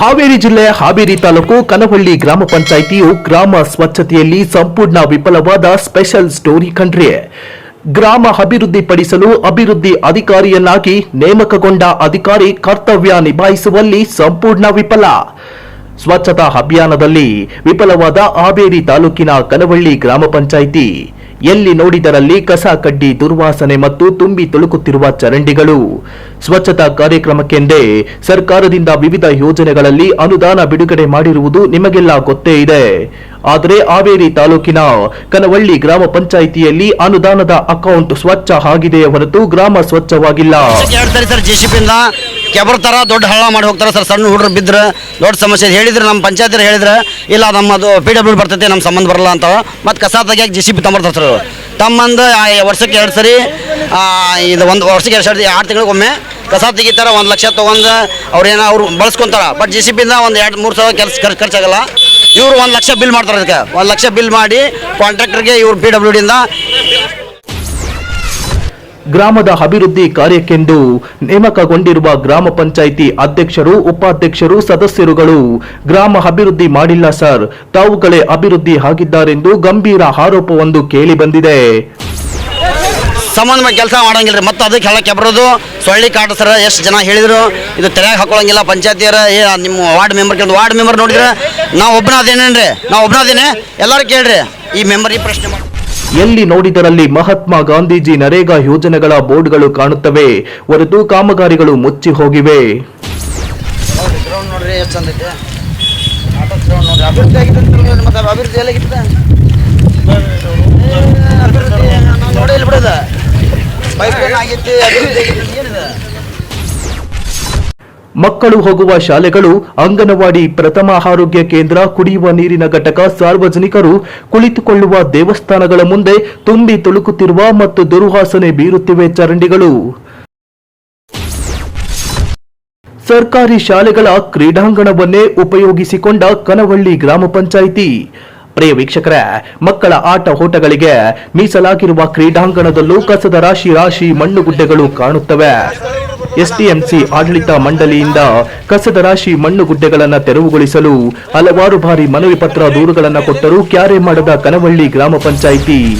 ಹಾವೇರಿ ಜಿಲ್ಲೆ ಹಾವೇರಿ ತಾಲೂಕು ಕನವಳ್ಳಿ ಗ್ರಾಮ ಪಂಚಾಯಿತಿಯು ಗ್ರಾಮ ಸ್ವಚ್ಛತೆಯಲ್ಲಿ ಸಂಪೂರ್ಣ ವಿಫಲವಾದ ಸ್ಪೆಷಲ್ ಸ್ಟೋರಿ ಕಂಡ್ರಿ. ಗ್ರಾಮ ಅಭಿವೃದ್ಧಿಪಡಿಸಲು ಅಭಿವೃದ್ಧಿ ಅಧಿಕಾರಿಯನ್ನಾಗಿ ನೇಮಕಗೊಂಡ ಅಧಿಕಾರಿ ಕರ್ತವ್ಯ ನಿಭಾಯಿಸುವಲ್ಲಿ ಸಂಪೂರ್ಣ ವಿಫಲ. ಸ್ವಚ್ಛತಾ ಅಭಿಯಾನದಲ್ಲಿ ವಿಫಲವಾದ ಹಾವೇರಿ ತಾಲೂಕಿನ ಕನವಳ್ಳಿ ಗ್ರಾಮ ಪಂಚಾಯಿತಿ ಎಲ್ಲಿ ನೋಡಿದರಲ್ಲಿ ಕಸ ಕಡ್ಡಿ ದುರ್ವಾಸನೆ ಮತ್ತು ತುಂಬಿ ತುಳುಕುತ್ತಿರುವ ಚರಂಡಿಗಳು. ಸ್ವಚ್ಛತಾ ಕಾರ್ಯಕ್ರಮಕ್ಕೆಂದೇ ಸರ್ಕಾರದಿಂದ ವಿವಿಧ ಯೋಜನೆಗಳಲ್ಲಿ ಅನುದಾನ ಬಿಡುಗಡೆ ಮಾಡಿರುವುದು ನಿಮಗೆಲ್ಲ ಗೊತ್ತೇ ಇದೆ. ಆದರೆ ಹಾವೇರಿ ತಾಲೂಕಿನ ಕನವಳ್ಳಿ ಗ್ರಾಮ ಪಂಚಾಯಿತಿಯಲ್ಲಿ ಅನುದಾನದ ಅಕೌಂಟ್ ಸ್ವಚ್ಛ ಆಗಿದೆಯೇ ಹೊರತು ಗ್ರಾಮ ಸ್ವಚ್ಛವಾಗಿಲ್ಲ. ಕೆಬರ್ ಥರ ದೊಡ್ಡ ಹಳ್ಳ ಮಾಡಿ ಹೋಗ್ತಾರೆ ಸರ್. ಸಣ್ಣ ಹುಡುಗರು ಬಿದ್ದರೆ ದೊಡ್ಡ ಸಮಸ್ಯೆ ಹೇಳಿದ್ರೆ ನಮ್ಮ ಪಂಚಾಯತ್ ಹೇಳಿದ್ರೆ, ಇಲ್ಲ ನಮ್ಮದು ಪಿ ಡಬ್ಲ್ಯೂ ಬರ್ತೈತೆ, ನಮ್ಮ ಸಂಬಂಧ ಬರಲ್ಲ ಅಂತ ಮತ್ತು ಕಸ ತೆಗಿಯಕ್ಕೆ ಜಿ ಸಿ ಬಿ ತಂಬರ್ತಾರೆ ಸರ್ ತಮ್ಮಂದು ವರ್ಷಕ್ಕೆ ಎರಡು ಸರಿ ಇದು ಒಂದು ವರ್ಷಕ್ಕೆ ಎರಡು ಸರಿ ಆರು ತಿಂಗಳಿಗೊಮ್ಮೆ ಕಸ ತೆಗಿತಾರೆ. ಒಂದು ಲಕ್ಷ ತೊಗೊಂಡು ಏನೋ ಅವ್ರು ಬಳಸ್ಕೊಂತಾರ. ಬಟ್ ಜಿ ಸಿ ಪಿಯಿಂದ ಒಂದು ಎರಡು, ಮೂರು ಸಾವಿರ ಕೆಲಸ ಖರ್ಚು ಖರ್ಚಾಗಲ್ಲ. ಇವರು ಒಂದು ಲಕ್ಷ ಬಿಲ್ ಮಾಡ್ತಾರೆ ಅದಕ್ಕೆ. ಒಂದು ಲಕ್ಷ ಬಿಲ್ ಮಾಡಿ ಕಾಂಟ್ರಾಕ್ಟರ್ಗೆ ಇವ್ರು ಪಿ ಡಬ್ಲ್ಯೂ ಡಿಯಿಂದ ಗ್ರಾಮದ ಅಭಿವೃದ್ಧಿ ಕಾರ್ಯಕ್ಕೆಂದು ನೇಮಕಗೊಂಡಿರುವ ಗ್ರಾಮ ಪಂಚಾಯಿತಿ ಅಧ್ಯಕ್ಷರು, ಉಪಾಧ್ಯಕ್ಷರು, ಸದಸ್ಯರುಗಳು, ಗ್ರಾಮ ಅಭಿವೃದ್ಧಿ ಮಾಡಿಲ್ಲ ಸರ್. ತಾವುಗಳೇ ಅಭಿವೃದ್ಧಿ ಆಗಿದ್ದಾರೆಂದು ಗಂಭೀರ ಆರೋಪವೊಂದು ಕೇಳಿ ಬಂದಿದೆ. ಸಂಬಂಧ ಕೆಲಸ ಮಾಡಂಗಿಲ್ಲ ಮತ್ತೆ ಅದಕ್ಕೆ ಹೇಳಕ್ಕೆ ಬರೋದು, ಸೊಳ್ಳಿ ಕಾಟ ಸರ್, ಎಷ್ಟು ಜನ ಹೇಳಿದ್ರು, ಇದು ತೆರೆ ಹಾಕೊಳ್ಳಂಗಿಲ್ಲ ಪಂಚಾಯತಿಯರ ಏ, ನಿಮ್ಮ ವಾರ್ಡ್ ಮೆಂಬರ್ ಕೇಳಿದ್ರು ವಾರ್ಡ್ ಮೆಂಬರ್ ನೋಡಿದ್ರೆ ನಾವು ಒಬ್ಬನ ಅದೇನೇನ್ರಿ ನಾವು ಒಬ್ಬನ ಅದೇನೆ ಎಲ್ಲರೂ ಕೇಳ್ರಿ. ಈ ಮೆಂಬರ್ ಈ ಪ್ರಶ್ನೆ ಮಾಡಿ ಎಲ್ಲಿ ನೋಡಿದರಲ್ಲಿ ಮಹಾತ್ಮ ಗಾಂಧೀಜಿ ನರೇಗಾ ಯೋಜನೆಗಳ ಬೋರ್ಡ್ಗಳು ಕಾಣುತ್ತವೆ ಹೊರತು ಕಾಮಗಾರಿಗಳು ಮುಚ್ಚಿ ಹೋಗಿವೆ. ಅಭಿವೃದ್ಧಿ ಮಕ್ಕಳು ಹೋಗುವ ಶಾಲೆಗಳು, ಅಂಗನವಾಡಿ ಪ್ರಥಮ ಆರೋಗ್ಯ ಕೇಂದ್ರ, ಕುಡಿಯುವ ನೀರಿನ ಘಟಕ, ಸಾರ್ವಜನಿಕರು ಕುಳಿತುಕೊಳ್ಳುವ ದೇವಸ್ಥಾನಗಳ ಮುಂದೆ ತುಂಬಿ ತುಳುಕುತ್ತಿರುವ ಮತ್ತು ದುರ್ವಾಸನೆ ಬೀರುತ್ತಿವೆ ಚರಂಡಿಗಳು. ಸರ್ಕಾರಿ ಶಾಲೆಗಳ ಕ್ರೀಡಾಂಗಣವನ್ನೇ ಉಪಯೋಗಿಸಿಕೊಂಡ ಕನವಳ್ಳಿ ಗ್ರಾಮ ಪಂಚಾಯಿತಿ. ಪ್ರಿಯ ವೀಕ್ಷಕರೇ, ಮಕ್ಕಳ ಆಟ ಓಟಗಳಿಗೆ ಮೀಸಲಾಗಿರುವ ಕ್ರೀಡಾಂಗಣದಲ್ಲೂ ಕಸದ ರಾಶಿ ರಾಶಿ ಮಣ್ಣುಗುಡ್ಡೆಗಳು ಕಾಣುತ್ತವೆ. ಎಸ್ಟಿಎಂಸಿ ಆಡಳಿತ ಮಂಡಳಿಯಿಂದ ಕಸದ ರಾಶಿ ಮಣ್ಣು ಮಣ್ಣುಗುಡ್ಡೆಗಳನ್ನು ತೆರವುಗೊಳಿಸಲು ಹಲವಾರು ಬಾರಿ ಮನವಿ ಪತ್ರ ದೂರುಗಳನ್ನು ಕೊಟ್ಟರೂ ಕ್ಯಾರೆ ಮಾಡದ ಕನವಳ್ಳಿ ಗ್ರಾಮ ಪಂಚಾಯಿತಿ.